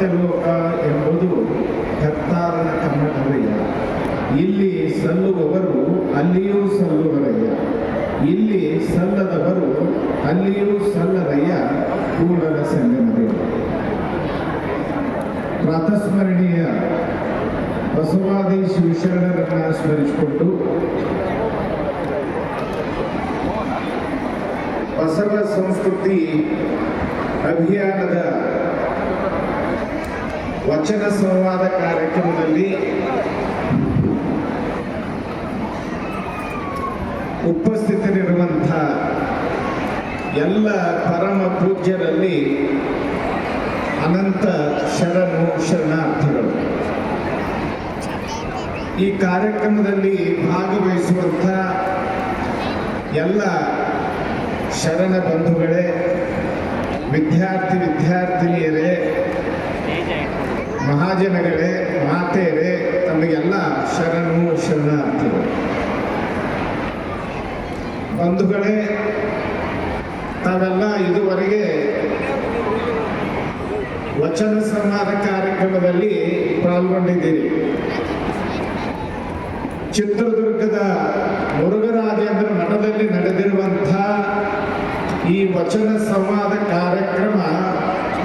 ಸತ್ಯಲೋಕ ಎಂಬುದು ಕರ್ತಾರನ ಕಮ್ಮಟವಯ್ಯ ಇಲ್ಲಿ ಸಲ್ಲುವವರು ಅಲ್ಲಿಯೂ ಸಲ್ಲುವರಯ್ಯ. ಇಲ್ಲಿ ಸಲ್ಲದವರು ಅಲ್ಲಿಯೂ ಸಲ್ಲದಯ್ಯ ಕೂಡಲ ಸಂಗಮದೇವ. ಪ್ರಾತಸ್ಮರಣೀಯ ಬಸವಾದಿ ಶಿವಶರಣರನ್ನ ಸ್ಮರಿಸಿಕೊಂಡು ಬಸವ ಸಂಸ್ಕೃತಿ ಅಭಿಯಾನದ ವಚನ ಸಂವಾದ ಕಾರ್ಯಕ್ರಮದಲ್ಲಿ ಉಪಸ್ಥಿತರಿರುವಂಥ ಎಲ್ಲ ಪರಮ ಪೂಜ್ಯರಲ್ಲಿ ಅನಂತ ಶರಣು ಶರಣಾರ್ಥಿಗಳು. ಈ ಕಾರ್ಯಕ್ರಮದಲ್ಲಿ ಭಾಗವಹಿಸುವಂಥ ಎಲ್ಲ ಶರಣ ಬಂಧುಗಳೇ, ವಿದ್ಯಾರ್ಥಿ ವಿದ್ಯಾರ್ಥಿನಿಯರೇ ಮಹಾಜನಗಳೇ, ಮಾತೆಯರೇ, ತಮಗೆಲ್ಲ ಶರಣು, ಶರಣಾರ್ಥಿಗಳು. ಬಂಧುಗಳೇ, ತಾವೆಲ್ಲ ಇದುವರೆಗೆ ವಚನ ಸಂವಾದ ಕಾರ್ಯಕ್ರಮದಲ್ಲಿ ಪಾಲ್ಗೊಂಡಿದ್ದೀರಿ. ಚಿತ್ರದುರ್ಗದ ಮುರುಘರಾಜೇಂದ್ರ ಮಠದಲ್ಲಿ ನಡೆದಿರುವಂತಹ ಈ ವಚನ ಸಂವಾದ ಕಾರ್ಯಕ್ರಮ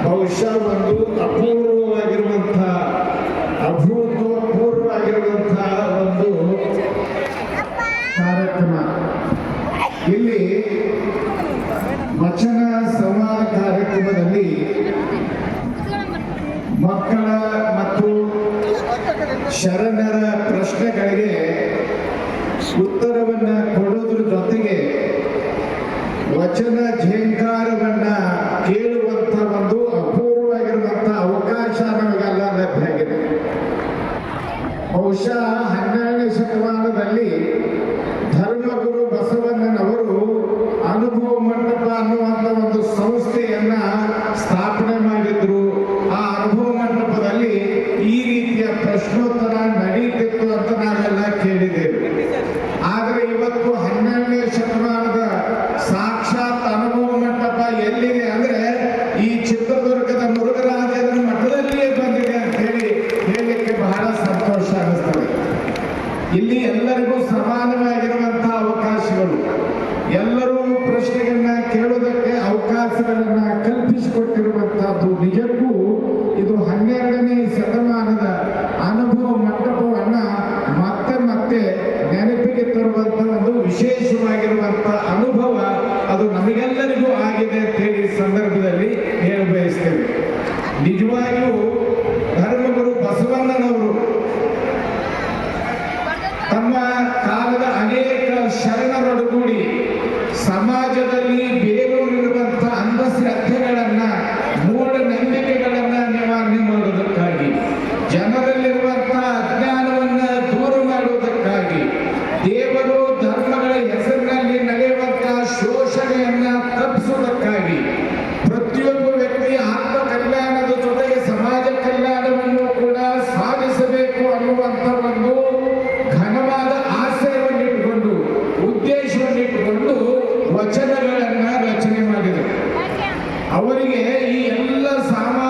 ಬಹುಶಃ ಒಂದು ಅಪೂರ್ವ ಶರಣರ ಪ್ರಶ್ನೆಗಳಿಗೆ ಉತ್ತರವನ್ನು ಕೊಡೋದ್ರ ಜೊತೆಗೆ ವಚನ ಜೇ ಎಲ್ಲರೂ ಪ್ರಶ್ನೆಗಳನ್ನ ಕೇಳೋದಕ್ಕೆ ಅವಕಾಶಗಳನ್ನ ಕಲ್ಪಿಸಿಕೊಟ್ಟಿರುವಂತಹದ್ದು ನಿಜಕ್ಕೂ ಇದು ಹನ್ನೆರಡನೇ ಶತಮಾನದ ಅನುಭವ ಮಂಟಪವನ್ನ ಮತ್ತೆ ಮತ್ತೆ ನೆನಪಿಗೆ ತರುವಂತ ಒಂದು ವಿಶೇಷವಾಗಿರುವಂತಹ ಅನುಭವ ಅದು ನಮಗೆಲ್ಲರಿಗೂ ಆಗಿದೆ ಅಂತ ಹೇಳಿ ಸಂದರ್ಭದಲ್ಲಿ ಎಲ್ಲ ಸಾಮಾನ್ಯ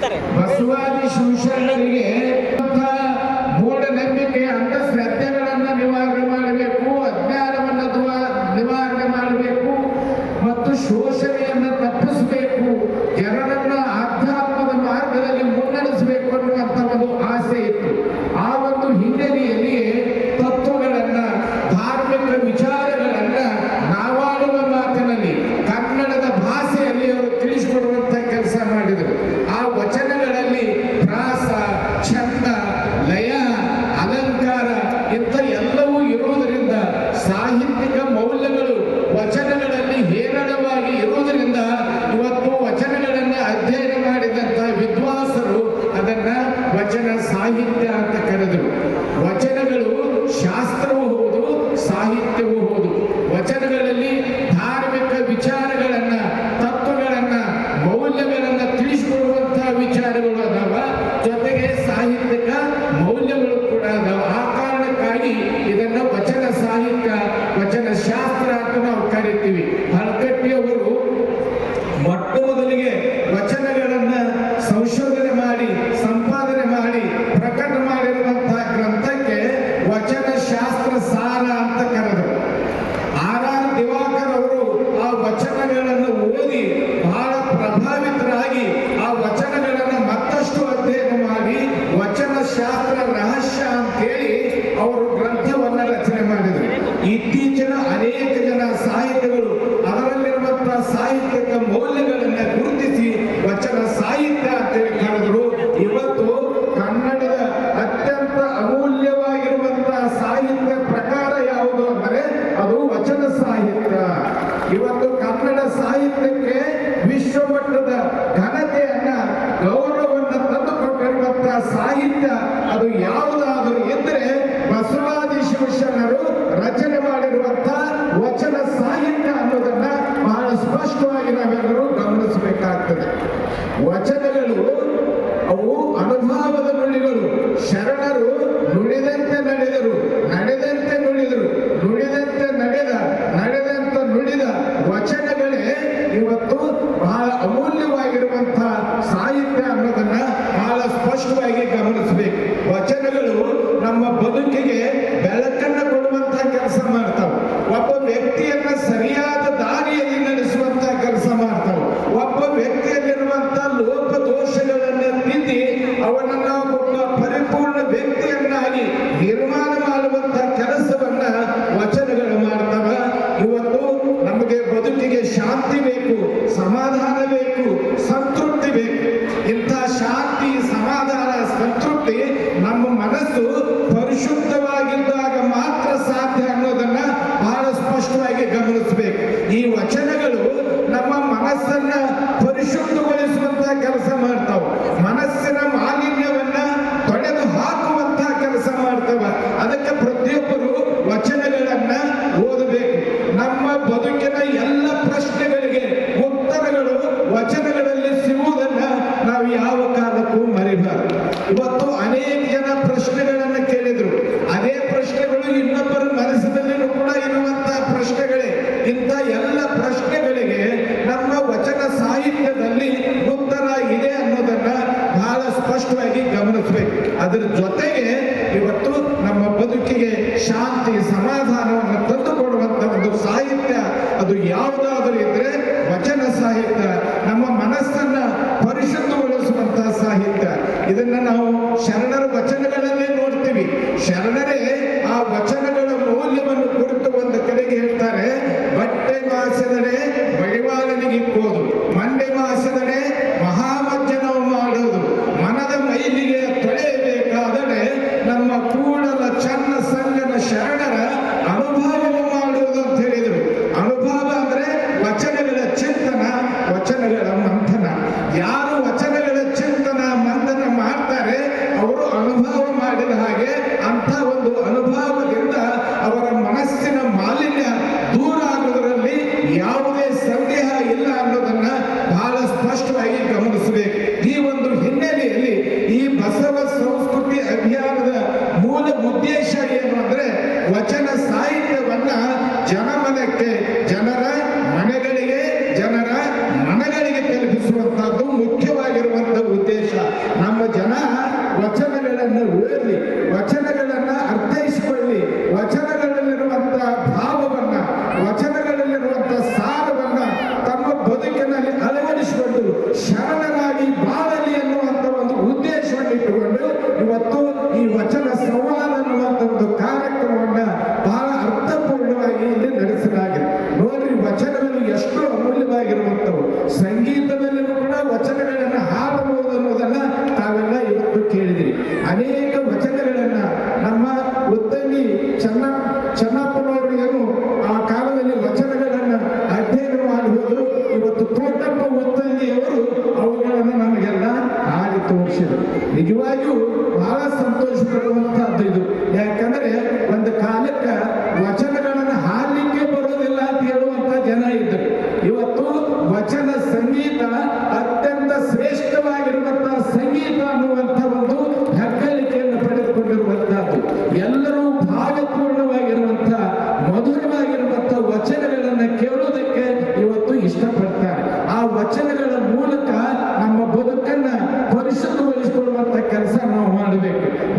ಹೇಳ್ತಾರೆ. parte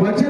వచ్చే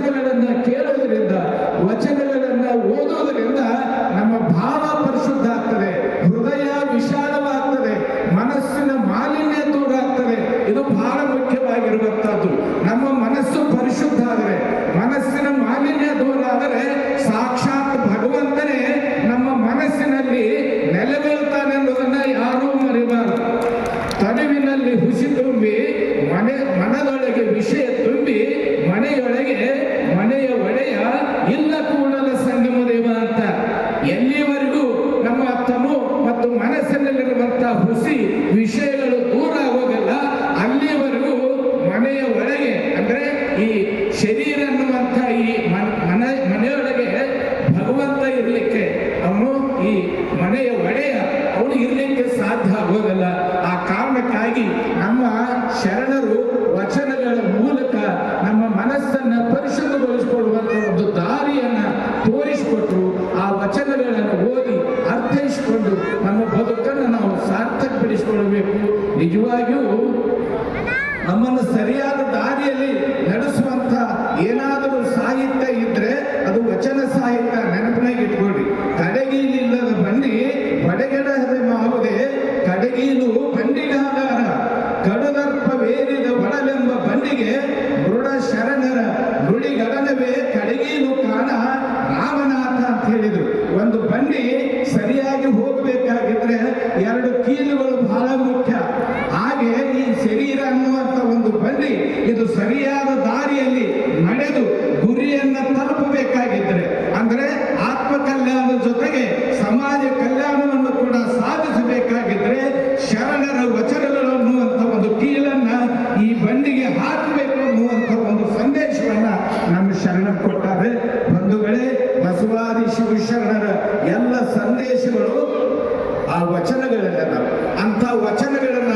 ನಿಜವಾಗಿಯೂ ನಮ್ಮನ್ನು ಸರಿಯಾದ ದಾರಿಯಲ್ಲಿ ನಡೆಸುವಂತ ಏನಾದರೂ ಸಾಹಿತ್ಯ ಇದ್ರೆ ಅದು ವಚನ ಸಾಹಿತ್ಯ ನೆನಪಿನಾಗಿ ಇಟ್ಕೊಳ್ಳಿ. ಕಡೆಗೀಲಿಲ್ಲದ ಬನ್ನಿ ಬಡಗಡ ಮಾವುದೇ ಕಡೆಗೀಲು ಬಂಡಿಗಾದಾರ ಕಡದರ್ಪ ವೇರಿದ ಬಡಲೆಂಬ ಬಂಡಿಗೆ ಮೃಡ ಶರಣರ ನುಡಿಗಡನವೇ ಕಡೆಗೀಲು ಕಾಣ ರಾಮನಾಥ ಅಂತ ಹೇಳಿದರು. ಒಂದು ಬಂಡಿ ಸರಿಯಾಗಿ ಹೋಗಬೇಕಾಗಿದ್ರೆ ಎರಡು ಕೀಲುಗಳು ಬಸವಾದಿ ಶಿವಶರಣರ ಎಲ್ಲ ಸಂದೇಶಗಳು ಆ ವಚನಗಳೆಲ್ಲ ಅಂತ ವಚನಗಳನ್ನು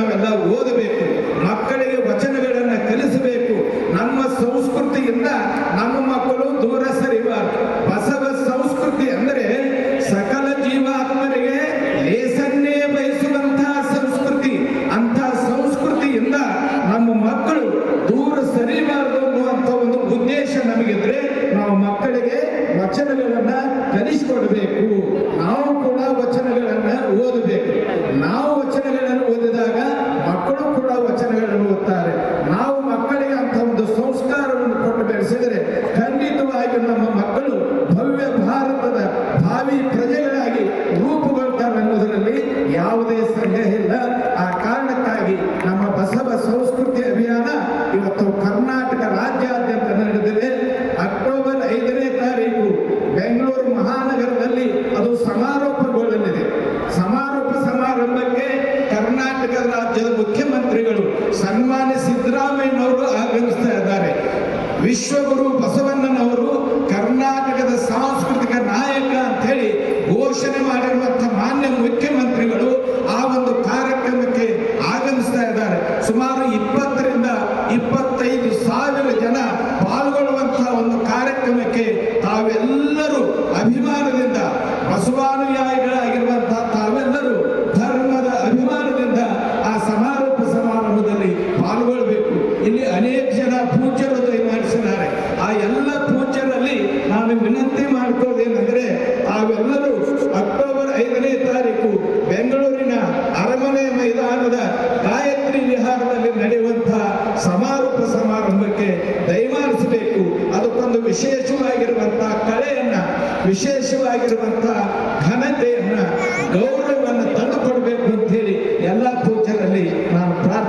বিশ্বগুরু বাসব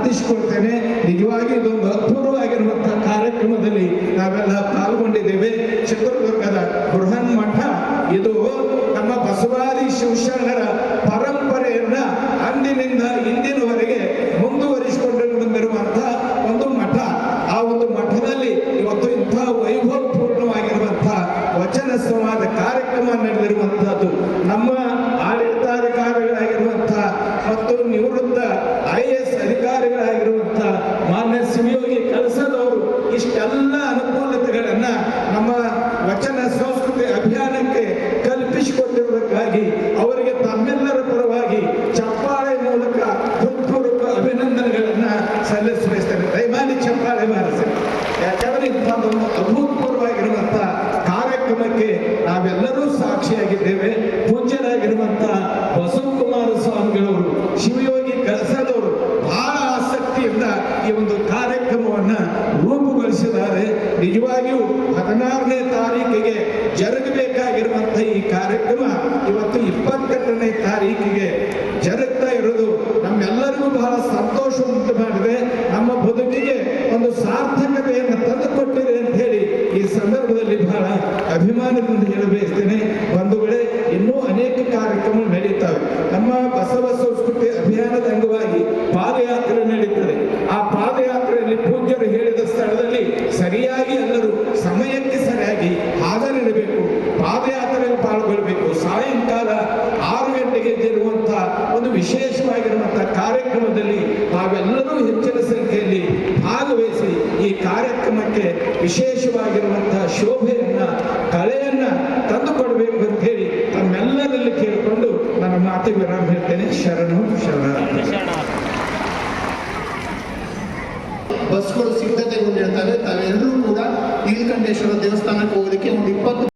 সাজিশ করে তেনে নিজে ಸಿಮೆಯೋಗಿ ಕಲಿಸೋದವರು ಇಷ್ಟೆಲ್ಲ ಅನುಕೂಲತೆಗಳನ್ನು ನಮ್ಮ ವಚನ ಸೋ ನಿಜವಾಗಿಯೂ ಹದಿನಾರನೇ ತಾರೀಕಿಗೆ ಜರುಗಬೇಕಾಗಿರುವಂಥ ಈ ಕಾರ್ಯಕ್ರಮ ಇವತ್ತು ಇಪ್ಪತ್ತೆಂಟನೇ ತಾರೀಕಿಗೆ ಜರುಗ್ತಾ ಇರೋದು. ನಮ್ಮೆಲ್ಲರಿಗೂ ಬಹಳ ಸಂತೋಷ ಉಂಟು ಮಾಡಿದೆ. ನಮ್ಮ ಬದುಕಿಗೆ ಒಂದು ಸಾರ್ಥಕತೆಯನ್ನು ತಂದುಕೊಟ್ಟಿದೆ ಅಂತ ಹೇಳಿ ಈ ಸಂದರ್ಭದಲ್ಲಿ ಬಹಳ ಅಭಿಮಾನದಿಂದ